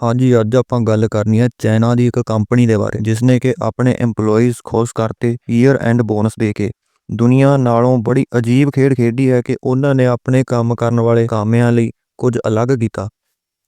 ਹਾਂਜੀ, ਅੱਜ ਆਪਾਂ ਗੱਲ ਕਰਨੀ ਹੈ ਚਾਈਨਾ ਦੀ ਇੱਕ ਕੰਪਨੀ ਦੇ ਬਾਰੇ, ਜਿਸਨੇ ਕਿ ਆਪਣੇ EMPLOYEES ਖੁਸ਼ ਕਰਤੇ ਈਅਰ ਐਂਡ ਬੋਨਸ ਦੇ ਕੇ। ਦੁਨੀਆ ਨਾਲੋਂ ਬੜੀ ਅਜੀਬ ਖੇਡ ਖੇਡੀ ਹੈ ਕਿ ਉਹਨਾਂ ਨੇ ਆਪਣੇ ਕੰਮ ਕਰਨ ਵਾਲੇ ਕਾਮਿਆਂ ਲਈ ਕੁਝ ਅਲੱਗ ਕੀਤਾ।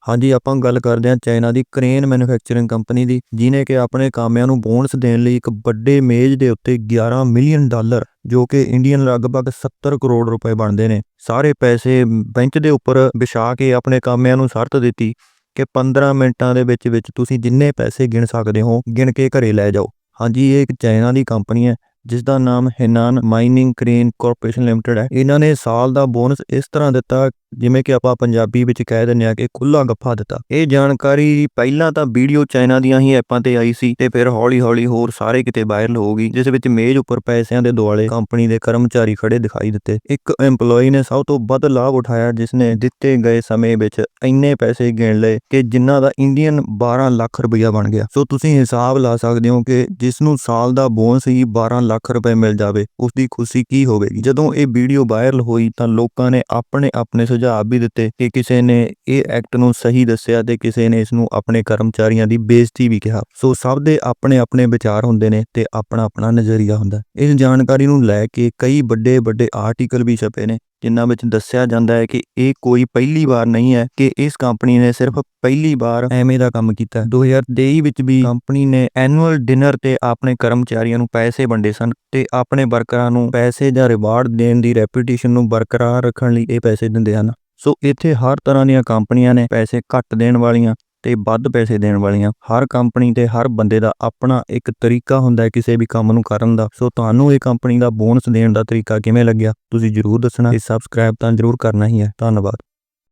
ਹਾਂਜੀ, ਆਪਾਂ ਗੱਲ ਕਰਦੇ ਹਾਂ ਚਾਈਨਾ ਦੀ ਕ੍ਰੇਨ ਮੈਨੂਫੈਕਚਰਿੰਗ ਕੰਪਨੀ ਦੀ ਜਿਨੇ ਕਿ ਆਪਣੇ ਕਾਮਿਆਂ ਨੂੰ ਬੋਨਸ ਦੇਣ ਲਈ ਇੱਕ ਵੱਡੇ ਮੇਜ਼ ਦੇ ਉੱਤੇ 11 ਮਿਲੀਅਨ ਡਾਲਰ, ਜੋ ਕਿ ਇੰਡੀਅਨ ਲਗਭਗ 70 ਕਰੋੜ ਰੁਪਏ ਬਣਦੇ ਨੇ। ਸਾਰੇ ਪੈਸੇ ਬੈਂਚ ਦੇ ਉੱਪਰ ਵਿਛਾ ਕੇ ਆਪਣੇ ਕਾਮਿਆਂ ਨੂੰ ਸ਼ਰਤ ਦਿੱਤੀ। ਕਿ 15 ਮਿੰਟਾਂ ਦੇ ਵਿੱਚ ਵਿੱਚ ਤੁਸੀਂ ਜਿੰਨੇ ਪੈਸੇ ਗਿਣ ਸਕਦੇ ਹੋ, ਗਿਣ ਕੇ ਘਰੇ ਲੈ ਜਾਓ। ਹਾਂਜੀ, ਇਹ ਇੱਕ ਚਾਈਨਾ ਦੀ ਕੰਪਨੀ ਹੈ। ਜਿਸ ਦਾ ਨਾਮ Henan mining crane corporation limited ਹੈ। ਇਹਨਾਂ ਨੇ ਸਾਲ ਦਾ ਬੋਨਸ ਇਸ ਤਰ੍ਹਾਂ ਦਿੱਤਾ, ਜਿਵੇਂ ਕਿ ਆਪਾਂ ਪੰਜਾਬੀ ਵਿੱਚ ਕਹਿ ਦਿੰਦੇ ਆ ਕਿ ਖੁੱਲਾ ਗੱਫਾ ਦਿੱਤਾ। ਇਹ ਜਾਣਕਾਰੀ ਪਹਿਲਾਂ ਤਾਂ ਵੀਡੀਓ ਚਾਈਨਾ ਦੀਆਂ ਹੀ ਐਪਾਂ ਤੇ ਆਈ ਸੀ ਤੇ ਫਿਰ ਹੌਲੀ-ਹੌਲੀ ਹੋਰ ਸਾਰੇ ਕਿਤੇ ਵਾਇਰਲ ਹੋ ਗਈ, ਜਿਸ ਵਿੱਚ ਮੇਜ਼ ਉੱਪਰ ਪੈਸਿਆਂ ਦੇ ਦੁਆਲੇ ਕੰਪਨੀ ਦੇ ਕਰਮਚਾਰੀ ਖੜੇ ਦਿਖਾਈ ਦਿੱਤੇ। ਇੱਕ EMPLOYEE ਨੇ ਸਭ ਤੋਂ ਵੱਧ ਲਾਭ ਉਠਾਇਆ, ਜਿਸ ਨੇ ਦਿੱਤੇ ਗਏ ਸਮੇਂ ਵਿੱਚ ਇੰਨੇ ਪੈਸੇ ਗਿਣ ਲਏ ਕਿ ਜਿਨ੍ਹਾਂ ਦਾ ਇੰਡੀਅਨ 12 ਲੱਖ ਰੁਪਇਆ ਬਣ ਗਿਆ। ਸੋ ਤੁਸੀਂ ਹਿਸਾਬ ਲਾ ਸਕਦੇ ਹੋ ਕਿ ਜਿਸ ਨੂੰ ਸਾਲ ਦਾ ਬੋਨਸ ਹੀ 12 ਲੱਖ ਰੁਪਏ ਮਿਲ ਜਾਵੇ ਉਸ ਦੀ ਖੁਸ਼ੀ ਕੀ ਹੋਵੇਗੀ? ਜਦੋਂ ਇਹ ਵੀਡੀਓ ਵਾਇਰਲ ਹੋਈ ਤਾਂ ਲੋਕਾਂ ਨੇ ਆਪਣੇ ਆਪਣੇ ਸੁਝਾਅ ਵੀ ਦਿੱਤੇ ਕਿ ਕਿਸੇ ਨੇ ਇਹ ਐਕਟ ਨੂੰ ਸਹੀ ਦੱਸਿਆ ਤੇ ਕਿਸੇ ਨੇ ਇਸ ਨੂੰ ਆਪਣੇ ਕਰਮਚਾਰੀਆਂ ਦੀ ਬੇਇੱਜ਼ਤੀ ਵੀ ਕਿਹਾ। ਸੋ ਸਭ ਦੇ ਆਪਣੇ ਆਪਣੇ ਵਿਚਾਰ ਹੁੰਦੇ ਨੇ ਤੇ ਆਪਣਾ ਆਪਣਾ ਨਜ਼ਰੀਆ ਹੁੰਦਾ। ਇਸ ਜਾਣਕਾਰੀ ਨੂੰ ਲੈ ਕੇ ਕਈ ਵੱਡੇ ਵੱਡੇ ਆਰਟੀਕਲ ਵੀ ਛਪੇ ਨੇ ਜਿਨ੍ਹਾਂ ਵਿੱਚ ਦੱਸਿਆ ਜਾਂਦਾ ਹੈ ਕਿ ਇਹ ਕੋਈ ਪਹਿਲੀ ਵਾਰ ਨਹੀਂ ਹੈ ਕਿ ਇਸ ਕੰਪਨੀ ਨੇ ਸਿਰਫ ਪਹਿਲੀ ਵਾਰ ਐਵੇਂ ਦਾ ਕੰਮ ਕੀਤਾ। 2023 ਵਿੱਚ ਵੀ ਕੰਪਨੀ ਨੇ ਐਨੂਅਲ ਡਿਨਰ ਤੇ ਆਪਣੇ ਕਰਮਚਾਰੀਆਂ ਨੂੰ ਪੈਸੇ ਵੰਡੇ ਸਨ ਤੇ ਆਪਣੇ ਵਰਕਰਾਂ ਨੂੰ ਪੈਸੇ ਜਾਂ ਰਿਵਾਰਡ ਦੇਣ ਦੀ ਰੈਪੂਟੇਸ਼ਨ ਨੂੰ ਬਰਕਰਾਰ ਰੱਖਣ ਲਈ ਇਹ ਪੈਸੇ ਦਿੰਦੇ ਹਨ। ਸੋ ਇੱਥੇ ਹਰ ਤਰ੍ਹਾਂ ਦੀਆਂ ਕੰਪਨੀਆਂ ਨੇ ਪੈਸੇ ਘੱਟ ਦੇਣ ਵਾਲੀਆਂ ਤੇ ਵੱਧ ਪੈਸੇ ਦੇਣ ਵਾਲੀਆਂ। ਹਰ ਕੰਪਨੀ ਤੇ ਹਰ ਬੰਦੇ ਦਾ ਆਪਣਾ ਇੱਕ ਤਰੀਕਾ ਹੁੰਦਾ ਹੈ ਕਿਸੇ ਵੀ ਕੰਮ ਨੂੰ ਕਰਨ ਦਾ। ਸੋ ਤੁਹਾਨੂੰ ਇਹ ਕੰਪਨੀ ਦਾ ਬੋਨਸ ਦੇਣ ਦਾ ਤਰੀਕਾ ਕਿਵੇਂ ਲੱਗਿਆ, ਤੁਸੀਂ ਜਰੂਰ ਦੱਸਣਾ ਤੇ ਸਬਸਕ੍ਰਾਈਬ ਤਾਂ ਜਰੂਰ ਕਰਨਾ ਹੀ ਹੈ। ਧੰਨਵਾਦ।